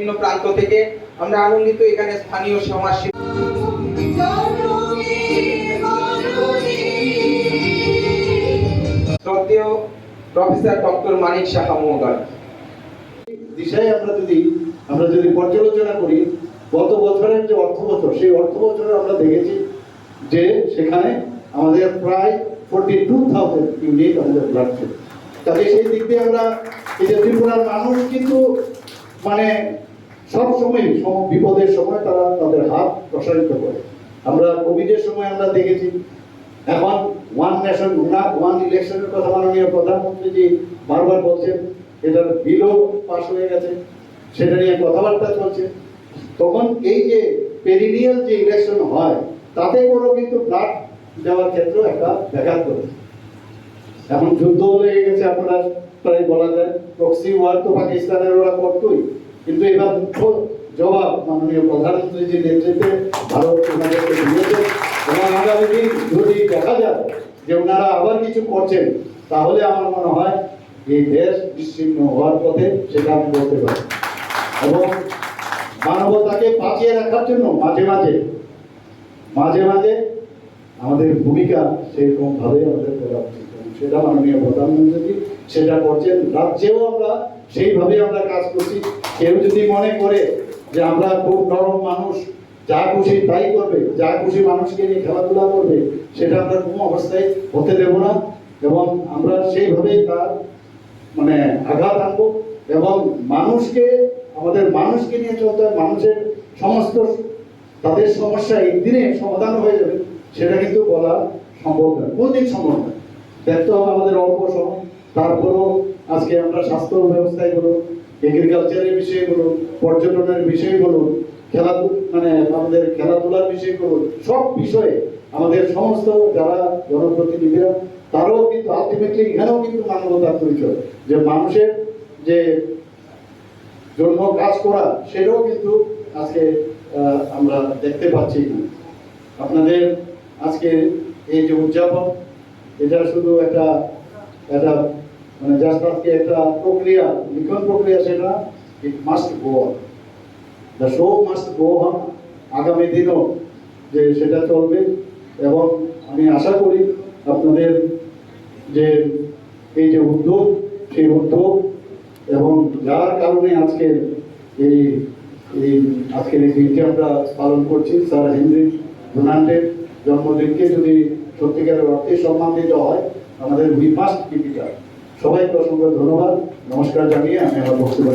বিভিন্ন প্রান্ত থেকে আমরা আনন্দিত এখানে স্থানীয় সমাজ পর্যালোচনা করি, গত বছরের যে সেই অর্থ আমরা দেখেছি যে সেখানে আমাদের প্রায় আমাদের দিক দিয়ে আমরা মানুষ কিন্তু মানে সব সময় বিপদের সময় তারা তাদের হাত প্রসারিত করে। আমরা কোভিডের সময় আমরা দেখেছি, এখন ওয়ান নেশন ওয়ান ইলেকশনের কথা মাননীয় প্রধানমন্ত্রী জি বারবার বলছেন, এটার বিলও পাস হয়ে গেছে, সেটা নিয়ে কথাবার্তা চলছে। তখন এই যে পেরিনিয়াল যে ইলেকশন হয়, তাতে কোনো কিন্তু ব্লাড দেওয়ার ক্ষেত্রে একটা ব্যাঘাত করে এখন যুদ্ধ লেগে গেছে, আপনারা প্রায় বলা যায় প্রক্সি ওয়ার তো পাকিস্তানের ওরা করতোই। কিন্তু এবার মুখ্য জবাব মাননীয় প্রধানমন্ত্রীজির নেতৃত্বে ভারত ওনাদেরকে দিয়েছে। এবং আগামী দিন যদি দেখা যায় যে ওনারা আবার কিছু করছেন, তাহলে আমার মনে হয় এই দেশ বিচ্ছিন্ন হওয়ার পথে সেটা আমি বলতে পারি। এবং মানবতাকে বাঁচিয়ে রাখার জন্য মাঝে মাঝে মাঝে মাঝে আমাদের ভূমিকা সেরকম ভাবে আমাদের করা উচিত। সেটা মাননীয় প্রধানমন্ত্রী সেটা করছেন। রাজ্যেও আমরা সেইভাবে আমরা কাজ করছি। কেউ যদি মনে করে যে আমরা খুব নরম মানুষ, যা খুশি তাই করবে, যা খুশি মানুষকে নিয়ে খেলাধুলা করবে, সেটা আমরা কোনো অবস্থায় হতে দেব না। এবং আমরা সেইভাবেই তার মানে আঘাত আনব। এবং মানুষকে, আমাদের মানুষকে নিয়ে চলতে হয়, মানুষের সমস্ত তাদের সমস্যা একদিনে সমাধান হয়ে যাবে, সেটা কিন্তু বলা সম্ভব নয়, কোনদিন সম্ভব নয়। দেখতে হবে আমাদের অল্প সময়, তারপরও আজকে আমরা স্বাস্থ্য ব্যবস্থায় বলুন এগ্রিকালচারের বিষয়ে বলুন, পর্যটনের বিষয়ে বলুন, খেলাধুলা মানে আমাদের খেলাধুলার বিষয়ে বলুন, সব বিষয়ে আমাদের সমস্ত যারা জনপ্রতিনিধিরা, তারাও কিন্তু আলটিমেটলি এখানেও কিন্তু মানবতার পরিচয় যে মানুষের যে জন্য কাজ করা, সেটাও কিন্তু আজকে আমরা দেখতে পাচ্ছি। আপনাদের আজকে এই যে উদযাপন, এটা শুধু একটা একটা মানে জাস্ট আজকে একটা প্রক্রিয়া, লিখন প্রক্রিয়া সেটা it must go on the show must go on আগামী দিনও যে সেটা চলবে। এবং আমি আশা করি আপনাদের যে এই যে উদ্যোগ, সেই উদ্যোগ এবং যার কারণে আজকের এই এই, আজকের এই দিনটি আমরা পালন করছি, স্যার হেনরি ডোনাল্ডের জন্মদিনকে যদি সত্যিকারের অর্থে সম্মান দিতে হয়, আমাদের we must keep it up সবাইকে অসংখ্য ধন্যবাদ। নমস্কার জানিয়ে আমি আমার বক্তব্য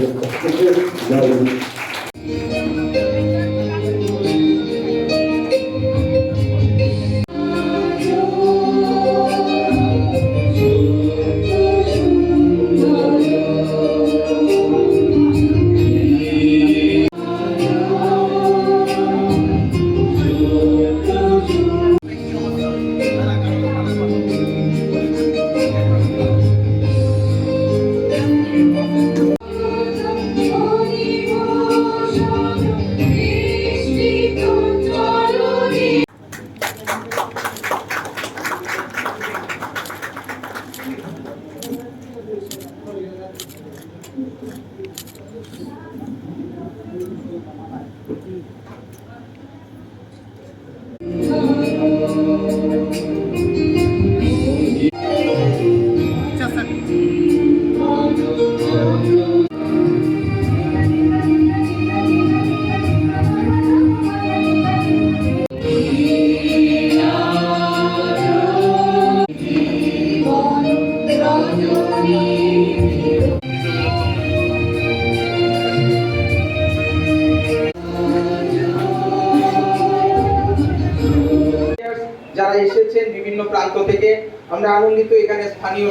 যারা এসেছেন বিভিন্ন প্রান্ত থেকে। আমরা আনন্দিত এখানে স্থানীয়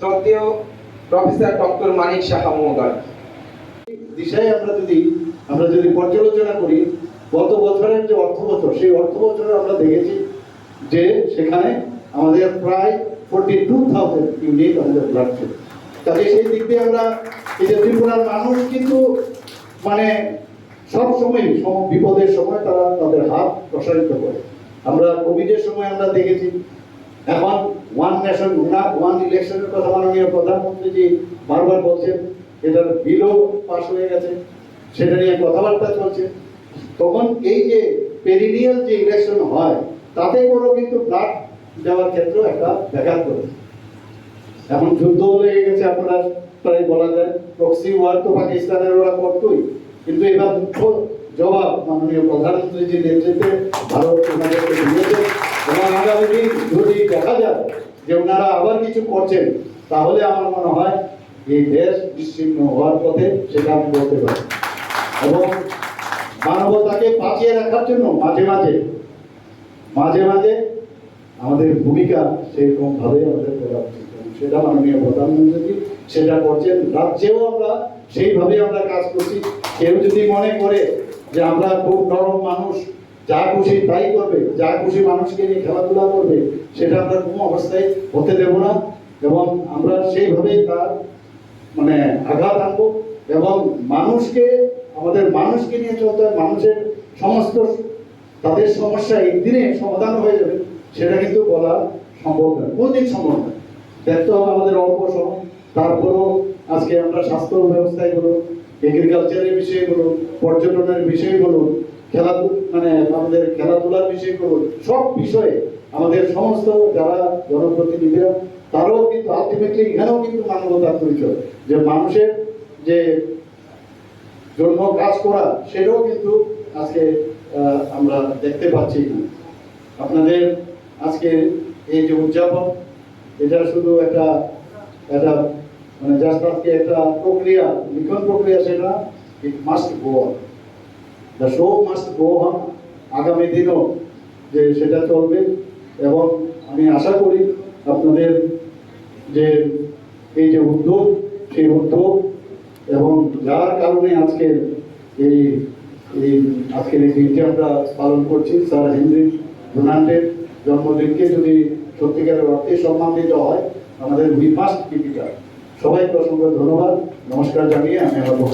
শ্রদ্ধেয় প্রফেসর ডক্টর যদি আমরা যদি পর্যালোচনা করি বছরের যে সেই আমরা দেখেছি যে সেখানে আমাদের প্রায় ইউনিট আমাদের সেই দিক দিয়ে আমরা মানুষ কিন্তু মানে সব সময় বিপদের সময় তারা তাদের হাত প্রসারিত করে। আমরা কোভিডের সময় আমরা দেখেছি, এখন ওয়ান নেশন ওয়ান ইলেকশনের কথা মাননীয় প্রধানমন্ত্রীজি বারবার বলছেন এটার বিলও পাস হয়ে গেছে, সেটা নিয়ে কথাবার্তা চলছে। তখন এই যে পেরিনিয়াল যে ইলেকশন হয়, তাতে করেও কিন্তু ব্লাড দেওয়ার ক্ষেত্রে একটা ব্যাঘাত করেছে এখন যুদ্ধ লেগে গেছে, আপনারা প্রায় বলা যায় প্রক্সি ওয়ার তো পাকিস্তানের ওরা করতোই। কিন্তু এবার মুখ্য জবাব মাননীয় প্রধানমন্ত্রীজির নেতৃত্বে ভারত ওনাদেরকে দিয়েছে। এবং আগামী দিন যদি দেখা যায় যে ওনারা আবার কিছু করছেন, তাহলে আমার মনে হয় এই দেশ বিচ্ছিন্ন হওয়ার পথে সেটা আমি বলতে পারি। এবং মানবতাকে বাঁচিয়ে রাখার জন্য মাঝে মাঝে মাঝে মাঝে আমাদের ভূমিকা সেরকম ভাবে আমাদের করা উচিত। সেটা মাননীয় প্রধানমন্ত্রী সেটা করছেন। রাজ্যেও আমরা সেইভাবে আমরা কাজ করছি। কেউ যদি মনে করে যে আমরা খুব নরম মানুষ, যা খুশি তাই করবে, যা খুশি মানুষকে নিয়ে খেলাধুলা করবে, সেটা আমরা কোনো অবস্থায় হতে দেব না। এবং আমরা সেইভাবেই তার মানে আঘাত আনব। এবং মানুষকে, আমাদের মানুষকে নিয়ে চলতে হয়, মানুষের সমস্ত তাদের সমস্যা একদিনে সমাধান হয়ে যাবে, সেটা কিন্তু বলা সম্ভব নয় কোনদিন সম্ভব নয় দেখতে হবে আমাদের অল্প সময়, তারপরেও আজকে আমরা স্বাস্থ্য ব্যবস্থায় বলুন এগ্রিকালচারের বিষয়ে বলুন, পর্যটনের বিষয়ে বলুন খেলাধুলা মানে আমাদের খেলাধুলার বিষয়ে বলুন, সব বিষয়ে আমাদের সমস্ত যারা জনপ্রতিনিধিরা, তারাও কিন্তু আলটিমেটলি এখানেও কিন্তু মানবতার পরিচয় যে মানুষের যে জন্য কাজ করা, সেটাও কিন্তু আজকে আমরা দেখতে পাচ্ছি। আপনাদের আজকে এই যে উদযাপন, এটা শুধু একটা একটা মানে জাস্ট একটা প্রক্রিয়া, লিখন প্রক্রিয়া সেটা it must go on the show must go on আগামী দিনও যে সেটা চলবে। এবং আমি আশা করি আপনাদের যে এই যে উদ্যোগ, সেই উদ্যোগ এবং যার কারণে আজকে এই এই, আজকের এই দিনটি আমরা পালন করছি, স্যার হেনরি ডোনাল্ডের জন্মদিনকে যদি সত্যিকারের অর্থে সম্মান দিতে হয়, আমাদের উই মাস্ট কিপ ইট সবাইকে অসংখ্য ধন্যবাদ। নমস্কার জানিয়ে আমি আমার